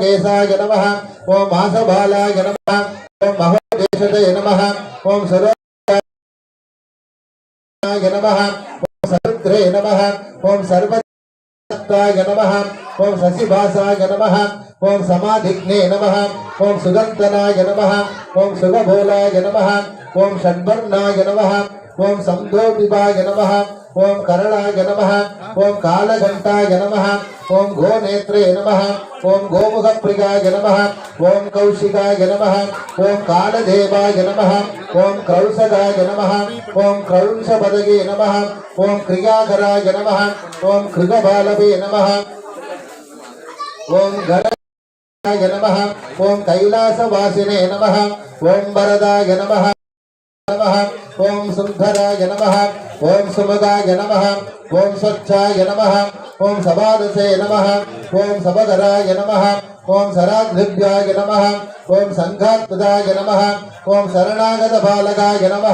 மகோகேசாய நம ஓம் மாசபாலாய நம ஓம் மகோகேசதய நம ஓம் சரோஜாய நம ஓம் சருத்ரே நம ஓம் சர்வத்தாய நம ஓம் சசிபாசாய நம ஓம் சமாதிக்னே நம ஓம் சுதந்தனாய நம ஓம் சுகபோலாய நம ஓம் ஷட்வர்ணாய நம ஓம் சந்தோபிபாய நம ஓம் கரளாய நம ஓம் காலகண்டாய நம ஓம் கோநேத்ரே நம ஓம் கோமுகப்பிரிகாய நம ஓம் கௌஷிகாய நம ஓம் காலதேவாய நம ஓம் க்ரௌசகாய நம ஓம் க்ரௌஷபதகே நம ஓம் கிரியாகராய நம ஓம் கிருகபாலவே நம ஓம் கணாய நம ஓம் கைலாசவாசினே நம ஓம் வரதாய நம ஓம் சுந்தராய நம ஓம் சுமதாய நம ஓம் ஸ்வச்சாய நம ஓம் சபாதசே நம ஓம் சபதராய நம ஓம் சராக்ரிப்யாய நம ஓம் சங்காத்மதாய நம ஓம் சரணாகத பாலகாய நம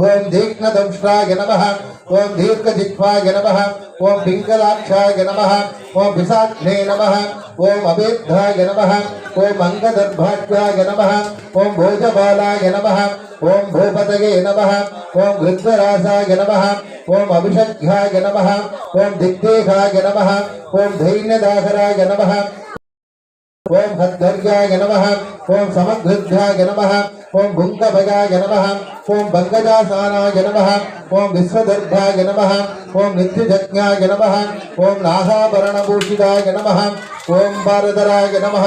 ఓం దీఘ్నదంష్ట్రాయ నమ ఓం దీర్ఘజిహ్వాయ నమ ఓం పింగళాక్షాయ నమ ఓం విశాఖే నమ ఓం అభేద్ధాయ నమ ఓం అంగదర్భాగ్యాయ నమ ఓం భోజబాలాయ నమ ఓం భూపతగే నమ ఓం వృద్ధరాసాయ నమ ఓం అభిషగ్యాయ నమ ఓం దిగ్దేహాయ నమ ఓం ధైర్యదాసరాయ నమ ஓம் ஹத்கர்யாய நம ஓம் சமக்ருத்யாய நம ஓம் புங்கபயாய நம ஓம் பங்கஜாசானாய நம ஓம் விஸ்வதர்காய நம ஓம் நித்யஜக்ஞாய நம ஓம் நாகாபரணபூஷிதாய நம ஓம் பாரதராய நம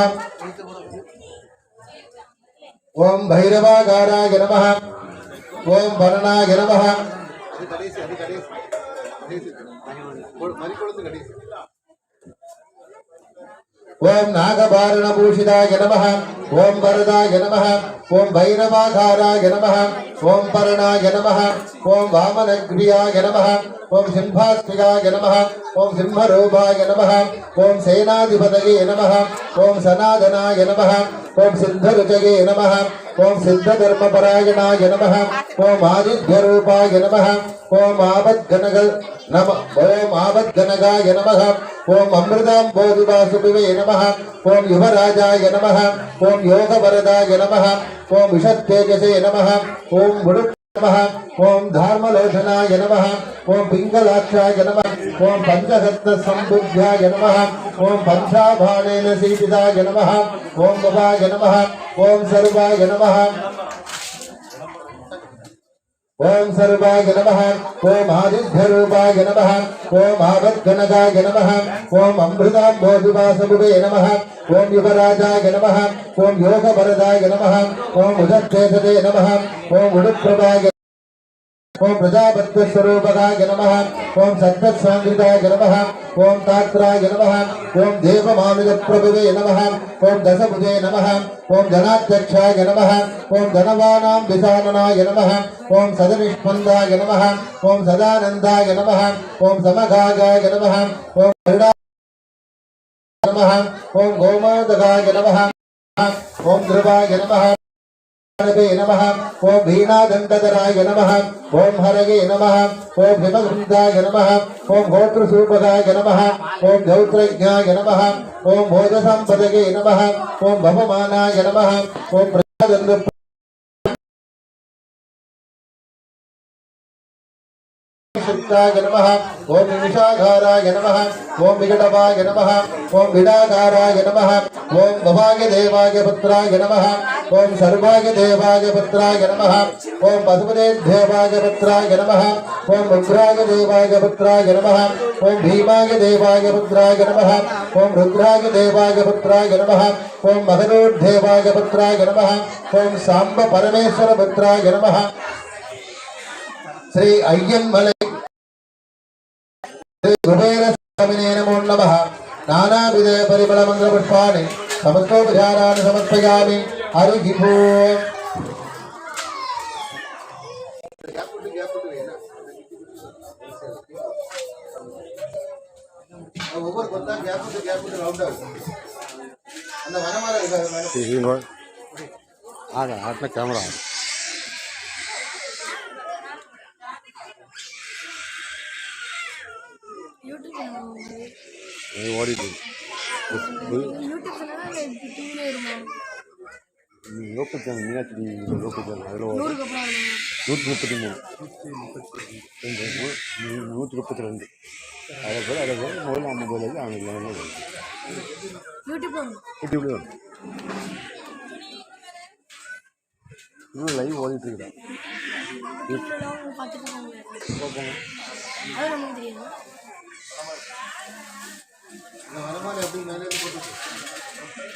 ஓம் பைரவாகாராய நம ஓம் பரணாய நம கடைசி கடைசி. ஓம் நாகபாரண பூஷிதாய நம ஓம் வரதாய நம ஓம் பைரவாதாராய நம ஓம் பரணாய நம ஓம் வாமனக்ரியாய நம ஓம் சிம்ஹாஸ்மிகாய நம ஓம் சிம்மரூபாய நம ஓம் சேனாதிபதயே நம ஓம் சனாதனாய நம ஓம் சித்தருஜயே நம ஓம் சித்த தர்மபராயணாய நம ஓம் ஆதித்யரூபாய நம ஓம் ஆபத்கனகள் நம ஓம் ஆபத்கனகாய நம ஓம் அமிர்தாம்போதிவாசுபிவே நம ஓம் யுவராஜாய நம ஓம் யோகவரதாய நம ஓம் விஷத்தேஜசே நம ஓம் முழு ఓం ధార్మలోచనాయ నమ ఓం పింగళాక్షాయ నమ ఓం పంచరత్న సంబుద్ధ్యాయ నమ ఓం పంచాభాణేన సీతిదాయ నమ ఓం భవాయ నమ ఓం సర్వాయ నమ ओम सर्वाय नमः, ओम आदिध्यरूपाय नमः, ओम आवर्धनजाय नमः, ओम अमृताम्बोधिवासभुवे नमः, ओम युवराजाय नमः, ओम योगवरदाय नमः, ओम उदक्षेतदे नमः, ओम उडुप्रभाय ஓம் பிரஜாபத்வஸ்வரூபகாய நம ஓம் சத்வஸ்வாங்கிருதாய நம ஓம் தாத்ராய நம ஓம் தேவமானுஜ பிரபுவே நம ஓம் தசபுஜே நம ஓம் ஜனாத்யக்ஷாய நம ஓம் தனவானாம் விசானனாய நம ஓம் சதனிஷ்மந்தாய நம ஓம் சதானந்தாய நம ஓம் சமகாகாய நம ஓம் கருடா நம ஓம் கோமாதகாய நம ஓம் துருவாய நம नमः। ॐ भीनादन्तराय नमः। ॐ हरगे नमः। ॐ हिमवृन्दाय नमः। ॐ गोत्रसूपदाय नमः। ॐ गौत्रज्ञाय नमः। ॐ भोजसंपदे नमः। ॐ भवमानाय नमः। ॐ ప్రజాదండ నమ ఓం నిమిషాఘారాయ నమ ఓం వికటవాయ నమ ఓం విడాకారాయ నమ ఓం భవాయ దేవాయ పుత్రాయ నమ ఓం సర్వాయ దేవాయ పుత్రాయ నమ ఓం పశుపతే దేవాయ పుత్రాయ నమ ఓం రుద్రాయ దేవాయ పుత్రాయ నమ ఓం భీమాయ దేవాయ పుత్రాయ నమ ఓం రుద్రాయ దేవాయ పుత్రాయ నమ ఓం మహనోర్దేవాయ పుత్రాయ నమ ఓం సాంబ పరమేశ్వర పుత్రాయ నమ శ్రీ అయ్యన్మలై నానావిధ పరిమళమంగళ పుష్పాన్ని సమస్తోపచారాన్ని సమర్పయామి హరి ஒவ்வொரு கொத்தா கேப் விட்டு கேப் விட்டு ரவுண்ட் ஆகும் அந்த வனமால இருக்காது ஆக ஆட்டின கேமரா யூடியூப் ஓடிட்டு யூடியூப் சேனல் டிவிலே இருக்கும் லோக்கல் சேனல் நூற்றி முப்பத்தி மூணு. நூற்றி முப்பத்தி ரெண்டு. அதே போல் அதே போல் முதல்ல ஐம்பது வயது அவங்க இன்னும் லைவ் ஓடிட்டு இருக்கிறேன்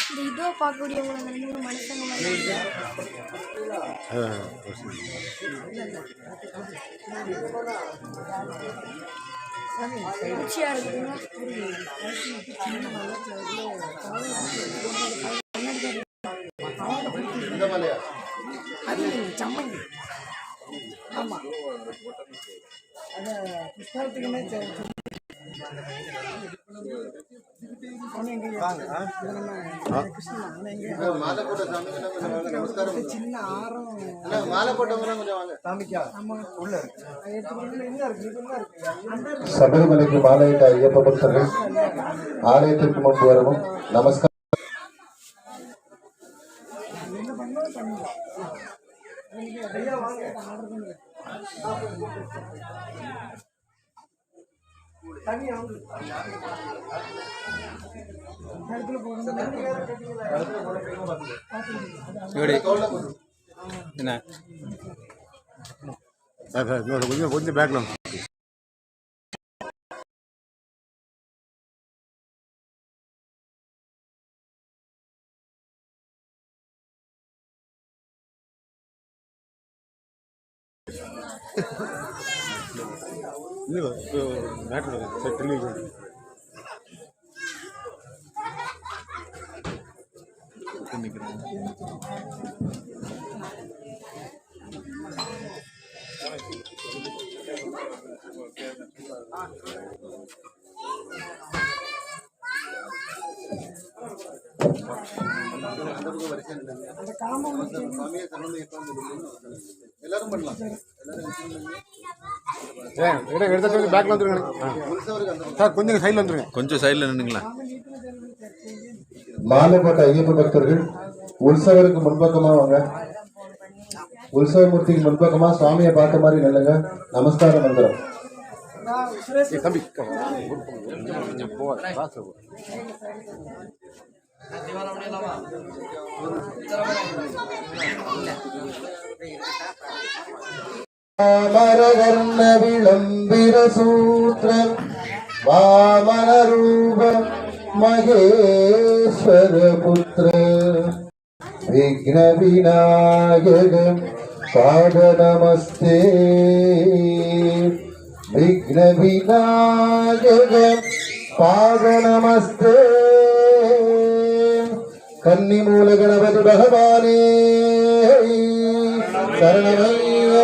இந்த இதோ பார்க்கக்கூடியவங்க அந்த மூணு மனுஷங்க மாதிரி அதான் அது சம்மந்தி ஆமா மாலை சாமி கொஞ்சம் வாங்க நமஸ்காரம் சின்ன ஆரம். மாலை போட்டவங்க கொஞ்சம் வாங்க. சாமிக்கா? உள்ள சபரிமலைக்கு மாலையிட்ட ஐயப்ப பக்தர்கள் ஆலயத்திற்கு முன்பு வரவும் நமஸ்காரம். இன்னொரு கொஞ்சம் கொஞ்சம் பேக்கில் இல்லை மேட்ரு சார் டெலிவிஷன் எல்லாரும் பண்ணலாம். ஏன் எடுத்து எடுத்து கொஞ்சம் பேக்கில் வந்துருங்க. சார் கொஞ்சம் சைடில் வந்துருங்க. கொஞ்சம் சைடில் நின்றுங்களா மாலை போட்ட ஐயப்ப பக்தர்கள் உற்சவருக்கு முன்பக்கமா வாங்க. உற்சவமூர்த்திக்கு முன்பக்கமா சுவாமியை பார்த்த மாதிரி நில்லுங்க. நமஸ்கார மந்திரம். தம்பி போகாத காசு போ. வாமரவர்ண விளம்பிர சூத்திர வாமன ரூப மகேஸ்வர புத்திர விக்ன விநாயக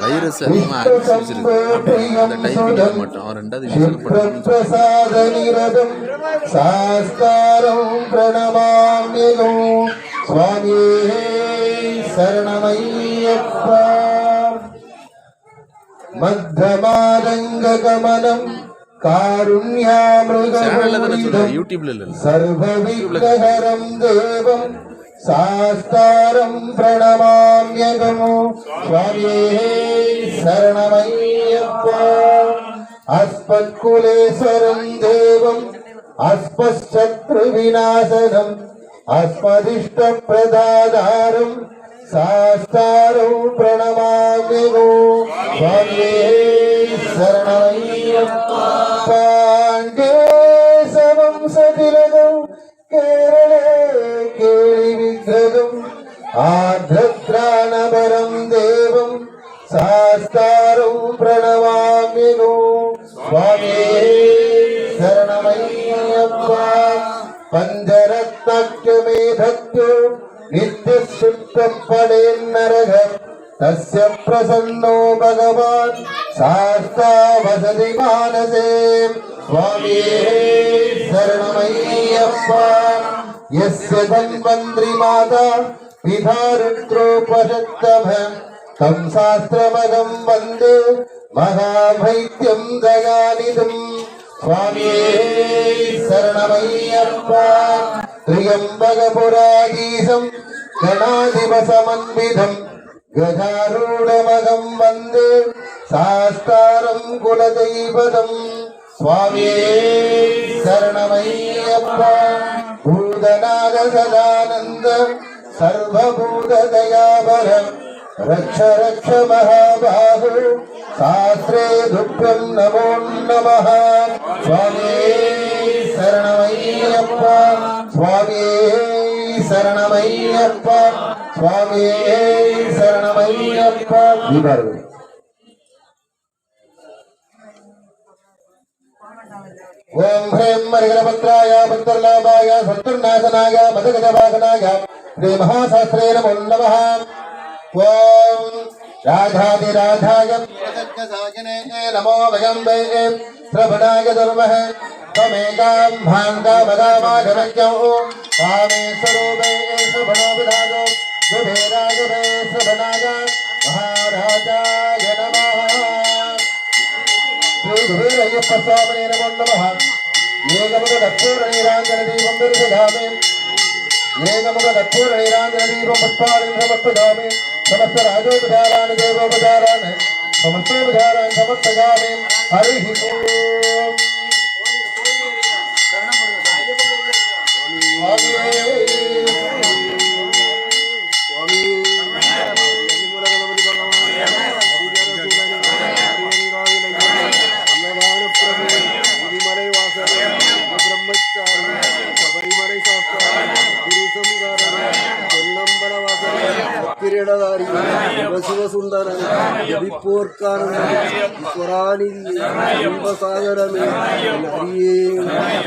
வைரஸ் அதிகமாக அந்த டைப்பிங் மட்டும். ரெண்டாவது விஷயம் பண்ணணும்னு சொல்லி பிரசாத நிரதம் சாஸ்தாரம் சுவாமியே சரணமையப்பா. சொல்ற காருண்யாமிருதம் யூடியூப்ல இல்ல. சர்வவிகரம் தேவம் சாஸ்தாரம் பிரணமாம்யகம். சுவாமியே சரணமையப்பா. அஸ்மத்குலேஸ்வரம் தேவம் அஸ்மத்ரு விநாசனம் அஸ்மதிஷ்ட பிரதாதாரம் சாஸ்தாரம் பிரணமாம்யகம். சுவாமியே തജ്ഞമേ ഭക്തോ നിത്യശുദ്ധം പടേന്നരക തസ്യ പ്രസന്നോ ഭഗവാൻ സാസ്താവസതി മാനസേ സ്വാമിയേ ശരണമയ്യപ്പ യസ്യ തന്വന്ത്രി മാതാ പിതാരുദ്രോപഷത്തഭ തം ശാസ്ത്രമകം വന്ദേ മഹാഭൈത്യം ദയാനിതും சுவாமியே சரணமையப்பா. திரியம்பகபுராகீசம் கணாதிபசமன்விதம். கஜாரூடமகம் வந்தே சாஸ்தாரம் குலதெய்வதம். சுவாமியே சரணமையப்பா. பூதநாத சதானந்த சர்வபூத रक्ष रक्ष महाबाहु शास्त्रे दुःखं नमो नमः स्वामी शरणमय्यप्प स्वामी शरणमय्यप्प स्वामी शरणमय्यप्प दीपावली ओम ह्रीं मरिगणपत्राय पत्रलाभाय शत्रुनाशनाय मदगजवाहनाय श्रीमहाशास्त्रे नमो नमः राधाधिराधाय। प्रसङ्गसागिने नमो वयं वै श्रवणाय दुर्महे। त्वमेकां भाङ्गामदामाघमज्ञौ कामेश्वरो वै श्रवणो विधानो दुभेराय वै श्रवणाय। महाराजाय नमः। श्रीधुरय्यप्पस्वामिने नमो नमः। एकमुख दक्षिणनीराञ्जनदीपं दुर्जगामि ஏகமுக கற்பூர நீராந்திர தீபம் புஷ்பாலின்ற பத்மகாமி சமஸ்த ராஜோபதாரான தேவோபதாரான சமஸ்தோபதாரான் சமஸ்தகாமி ஹரிஹி ஓம் ஆகியே சிவசுந்தர ஜபிப்போர்க்கான ஈஸ்வராநிதி இன்பசாகரமே அரியே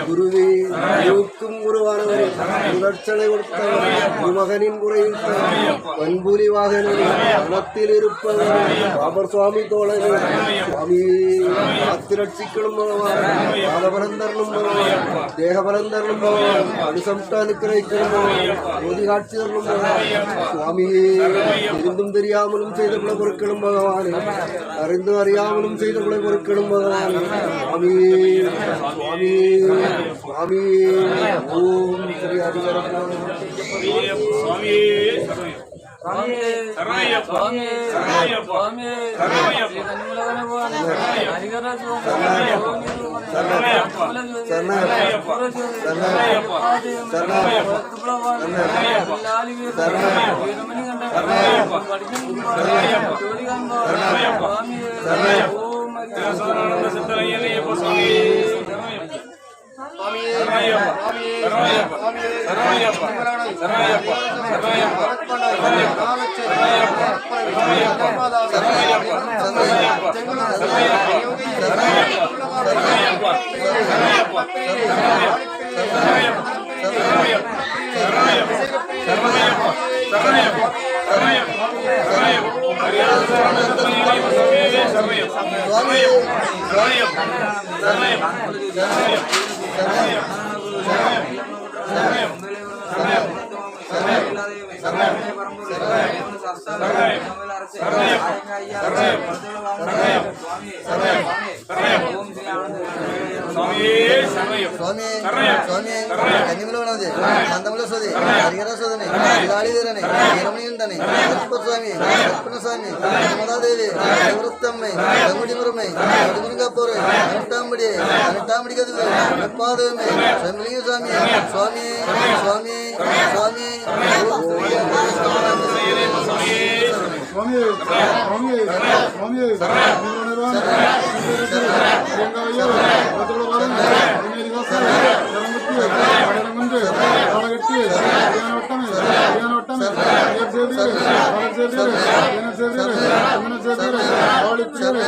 குருவே யோக்கும் குருவானவரே முதற்சனை கொடுத்தவர் மகனின் குறையிட்டவர் பண்புலி வாகனே மனத்தில் இருப்பவர் பாபர் சுவாமி தோழரே சுவாமியே காத்திரட்சிக்கணும் பகவான் பாதபரந்தரணும் பகவான் தேகபரந்தரணும் பகவான் அனுசம்ட அனுக்கிரகிக்கணும் பகவான் காட்சி தரணும் பகவான் சுவாமியே தெரிந்தும் தெரியாமலும் செய்த பிழை பொருட்களும் பகவானே அறிந்தும் அறியாமலும் செய்த பிழை பொருட்களும் பகவானே சுவாமியே சுவாமியே சுவாமியே ஓம் ஸ்ரீ அதிகரம் స్వామి ஓம் சித்தரையப்ப சுவாமி சமயம் சமயம் சமயம் சமயம் சரணம் சரணம் சரணம் స్వామి స్వామి కన్యములో ఉన్నది అందంలో సోది హరిహర సోదని ఇలాడీదని ఇరమణీయుందని నరసింహ స్వామి నరసింహ స్వామి నర్మదాదేవి నివృత్తమ్మై గంగుడిమురమై గడుగురుగపోరు అనంతాంబుడి అనంతాంబుడి గదువు నప్పాదేవమై శమిలియ స్వామి స్వామి స్వామి స్వామి స్వామి స్వామి స్వామి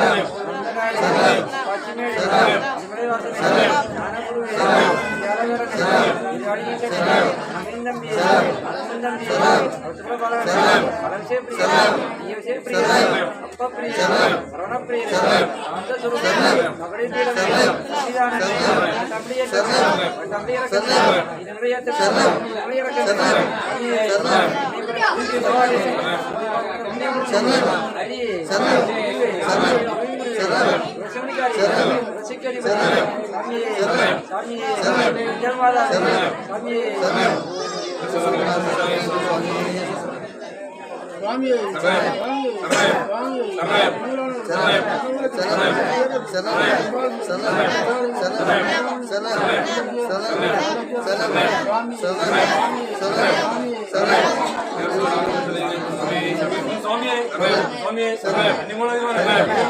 Thank. சரணம் சரணம் சரணம் சரணம் சரணம் சரணம் சரணம்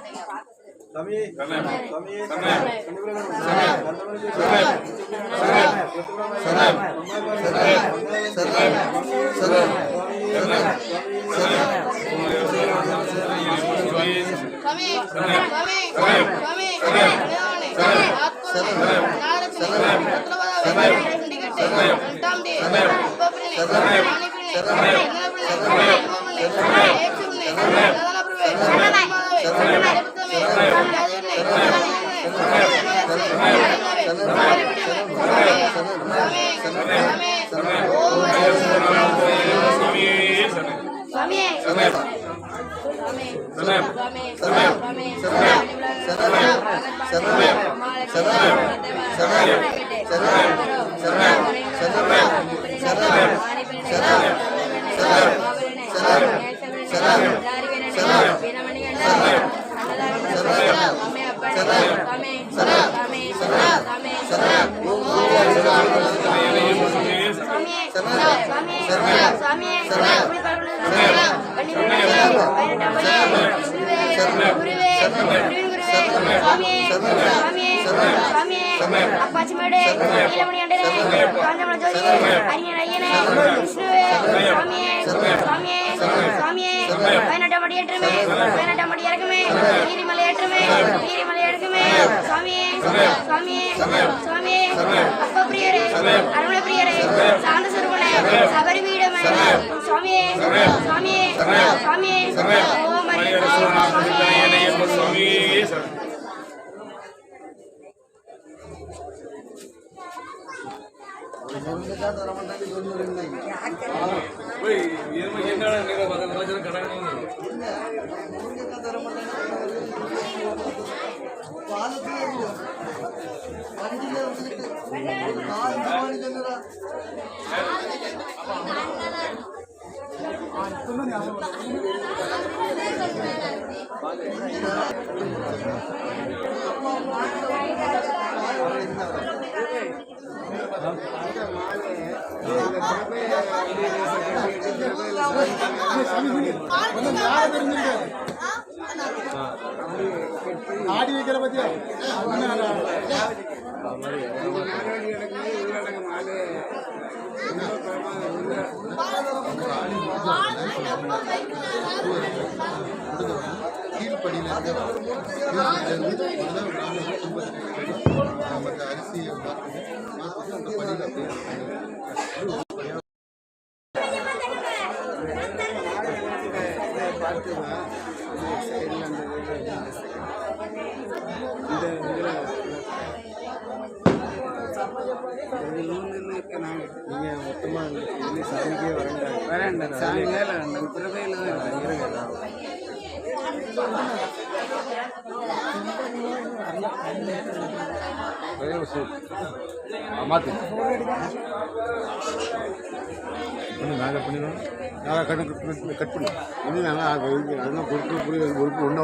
సర్వం சரணம் சரணம் சரணம் சரணம் சரணம் சிவப்பிரியரே அருணப்பிரியரே சாந்த சுருமனே சபரிபீடமே பாலத்தில் இருக்கிறோம் வண்டியில் இருந்துக்கிட்டு நான் இந்த மாதிரி சொல்லுறா தெரிஞ்சுக்கிட்டேன் ஆடி வைக்கிற பத்தியா? நாலு அரிசியை படியில் அப்படியே நீங்கள் மொத்தமாக சொல்லி சாமிக்கே வரேன்டாங்க வேண்டாம் சாமி மேலே வேண்டாம் பிரபையில் தான் இருக்கு. மாற்று நாங்கள் பண்ணிடுவோம் நாங்கள் கட் கட் பண்ணி இன்னும் நாங்கள் அதெல்லாம் பொறுப்பு புரியுது பொறுப்பு ஒன்றும்